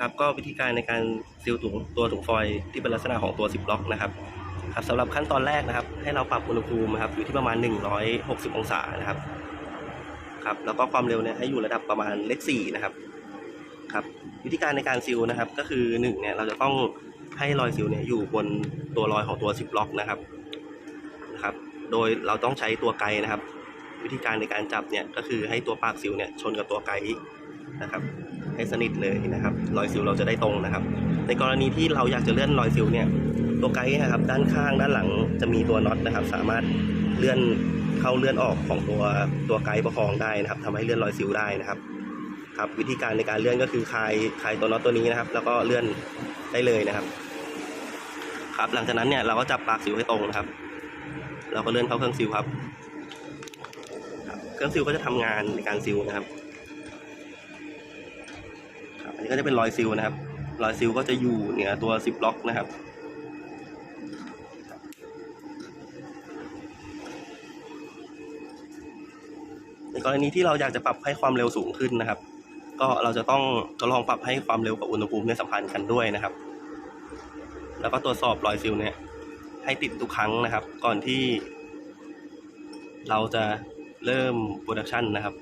ครับก็วิธีการในการซีลถุงตัวถุงฟอยล์ที่เป็นลักษณะของตัวซิปล็อกนะครับครับสำหรับขั้นตอนแรกนะครับ ให้เราปรับอุณหภูมินะครับอยู่ที่ประมาณ 160 องศานะครับครับแล้วก็ความเร็วเนี่ยให้อยู่ระดับประมาณเลข4นะครับครับวิธีการในการซีลนะครับก็คือ1เนี่ยเราจะต้องให้รอยซีลเนี่ยอยู่บนตัวรอยของตัวซิปล็อกนะครับนะครับ โดยเราต้องใช้ตัวไกนะครับ วิธีการในการจับเนี่ยก็คือให้ตัวปากซิลเนี่ยชนกับตัวไก นะครับให้สนิทเลยนะครับรอยซิลเราจะได้ตรงนะครับ ในกรณีที่เราอยากจะเลื่อนรอยซิลเนี่ยตัวไกด์นะครับด้านข้างด้านหลังจะมีตัวน็อตนะครับ สามารถเลื่อนเข้าเลื่อนออกของตัวตัวไกด์ประคองได้นะครับทำให้เลื่อนรอยซิลได้นะครับครับวิธีการในการเลื่อนก็คือคลายคลายตัวน็อตตัวนี้นะครับ แล้วก็เลื่อนได้เลยนะครับ ครับหลังจากนั้นเนี่ยเราก็จับปากซิลให้ตรงนะครับ เราก็เลื่อนเข้าเครื่องซิลครับ เครื่องซิลก็จะทำงานในการซิลนะครับ อันนี้ก็จะเป็นรอยซิลนะครับ รอยซิลก็จะอยู่เหนือตัวซิปล็อกนะครับในกรณีที่เราอยากจะปรับให้ความเร็วสูงขึ้นนะครับ ก็เราจะต้องทดลองปรับให้ความเร็วกับอุณหภูมิเนี่สัมพันธ์กันด้วยนะครับ แล้วก็ตรวจสอบรอยซิลเนี่ยให้ติดทุกครั้งนะครับ ก่อนที่ เราจะเริ่มโปรดักชันนะครับ